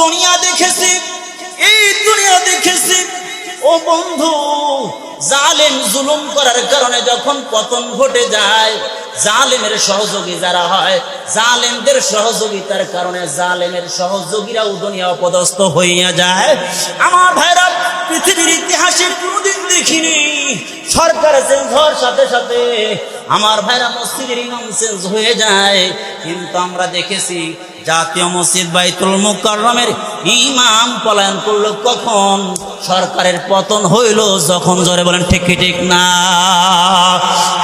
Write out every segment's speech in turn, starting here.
দুনিয়া দেখেছি, এই দুনিয়া দেখেছি। ও বন্ধু, জালেম জুলুম করার কারণে যখন পতন ঘটে যায়, জালেমের সহযোগী যারা হয়, জালেমদের সহযোগিতার কারণে জালেমের সহযোগীরাও দুনিয়া অপদস্থ হইয়া যায়। আমার ভাইরা, পৃথিবীর ইতিহাসে কোনোদিন দেখিনি। সরকার চেঞ্জ হওয়ার সাথে সাথে আমার ভাইরা মসজিদের ইমাম চেঞ্জ হয়ে যায়। কিন্তু আমরা দেখেছি জাতীয় মসজিদ বাইতুল মুকাররমের ইমাম পলায়ন করল কখন? সরকারের পতন হইল যখন জোরে বলেন, ঠিক ঠিক না?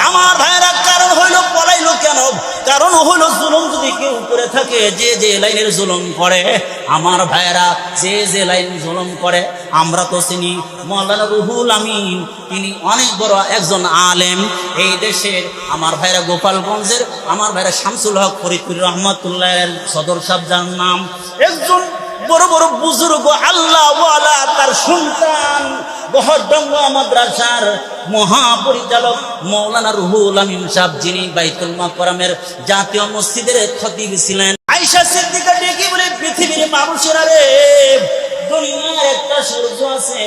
আমার ভাইরা কারণ হইল, পলাইলো কেন? কারণ হইল জুলুম যদি কেউ করে থাকে, যে যে লাইনের জুলুম করে, আমার ভাইরা যে যে লাইন জুলুম করে, আমরা তো চিনি মৌলানা রুহুল আমিন, তিনি অনেক বড় একজন আলেম। এই দেশের আমার ভাইরা গোপালগঞ্জের, আমার ভাইরা শামসুল হক ফরিদপুর রহমতুল্লাহ সদর সাহেব নাম একজন বড় বড় বুজুর্গ আল্লাহ তার সন্তান মহাপরিচালক মৌলানা রুহুল আমিন যিনি বাইতুল মাকরামের জাতীয় মসজিদের খতিব ছিলেন। আয়েশা সিদ্দিকা ডেকে বলে পৃথিবীর মানুষেরা দুনিয়ার একটা সূর্য আছে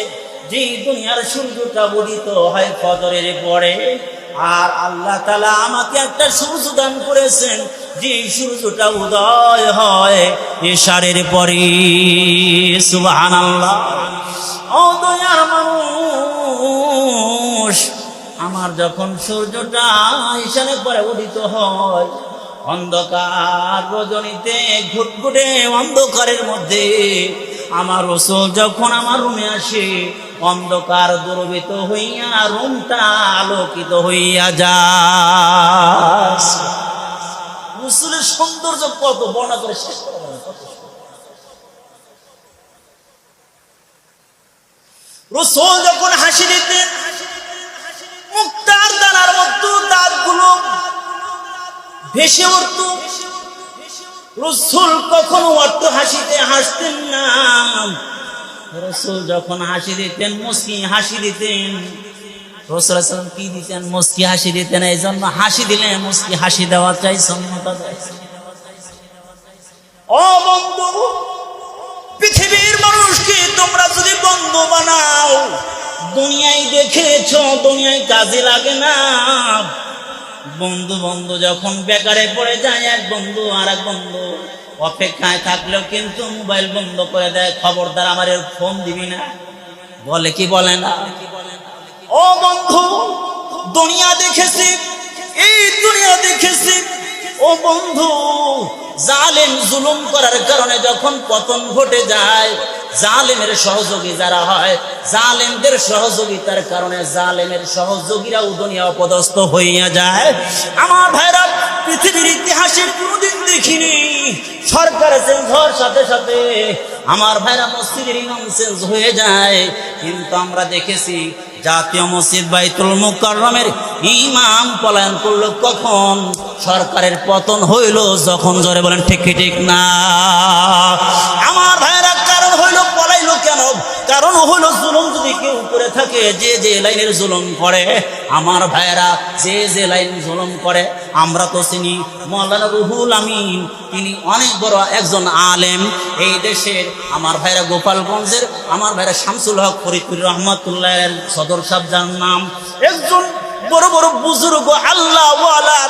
যে দুনিয়ার সূর্যটা উদিত হয় ফজরের পরে। আর আল্লাহ তালা আমাকে একটা সূর্য দান করেছেন। যে সূর্যটা উদয় হয় এশারের পরে সুবাহান আল্লাহ ও দয়ার মানুষ, আমার যখন সূর্যটা ঈশানের পরে উদিত হয়, অন্ধকার রজনীতে ঘুটঘুটে অন্ধকারের মধ্যে আমার রসুল যখন আমার রুমে আসে অন্ধকার দুর্বিত হইয়া রুমটা আলোকিত হইয়া যায়। রসুলের সৌন্দর্য কত বর্ণনা করে শেষ। রসুল যখন হাসি দিতেন, মুক্তার দানার মতো ভেসে উঠত। রসুল কখনো অর্থ হাসিতে হাসতেন না। রসুল যখন হাসি দিতেন মুসকি হাসি দিতেন। রসুল কি দিতেন? মুসকি হাসি দিতেন। এই জন্য হাসি দিলে মুসকি হাসি দেওয়া চাই সম্মতা ও বন্ধু পৃথিবীর মানুষকে তোমরা যদি বন্ধু বানাও দুনিয়ায় দেখেছ দুনিয়ায় কাজে লাগে না। বন্ধু বন্ধু যখন বেকারে পড়ে যায় এক বন্ধু আর এক বন্ধু। অপেক্ষায় থাকলেও কিন্তু মোবাইল বন্ধ করে দেয়। খবরদার আমার ফোন দিবি না। বলে কি বলে না? ও বন্ধু, দুনিয়া দেখেছি, এই দুনিয়া দেখেছি। ও বন্ধু, জালেম জুলুম করার কারণে যখন পতন ঘটে যায়, জালেমের সহযোগী যারা হয়, জালেমদের সহযোগিতার কারণে জালেমের সহযোগীরাও দুনিয়া অপদস্থ হইয়া যায়। আমার ভাইরা, পৃথিবীর ইতিহাসে কোনোদিন দেখিনি সরকার করেছেন ঘর সাথে সাথে। আমার ভাইরা মসজিদের ইমাম হয়ে যায়। কিন্তু আমরা দেখেছি, জাতীয় মসজিদ বাইতুল মুকরমের ইমাম পলায়ন করল কখন? সরকারের পতন হইল যখন, জোরে বলেন, ঠিক ঠিক না? আমার ভাইরা কারণ হলো জুলুম যদি কেউ করে থাকে, যে যে লাইনের জুলুম করে, আমার ভাইরা যে যে লাইন জুলুম করে, আমরা তো চিনি মৌলানা রুহুল আমিন, তিনি অনেক বড় একজন আলেম। এই দেশের আমার ভাইরা গোপালগঞ্জের, আমার ভাইরা শামসুল হক ফরিদপুর রহমতুল্লাহ সদর সাহেব নাম। একজন বড় বড় বুজুর্গ আল্লাহ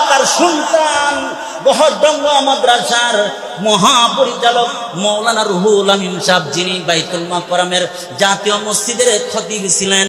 তার সন্তান মহাপরিচালক মৌলানা রুহুল আমিন সাহেব যিনি বাইতুল মাকরামের জাতীয় মসজিদের ক্ষতি ছিলেন।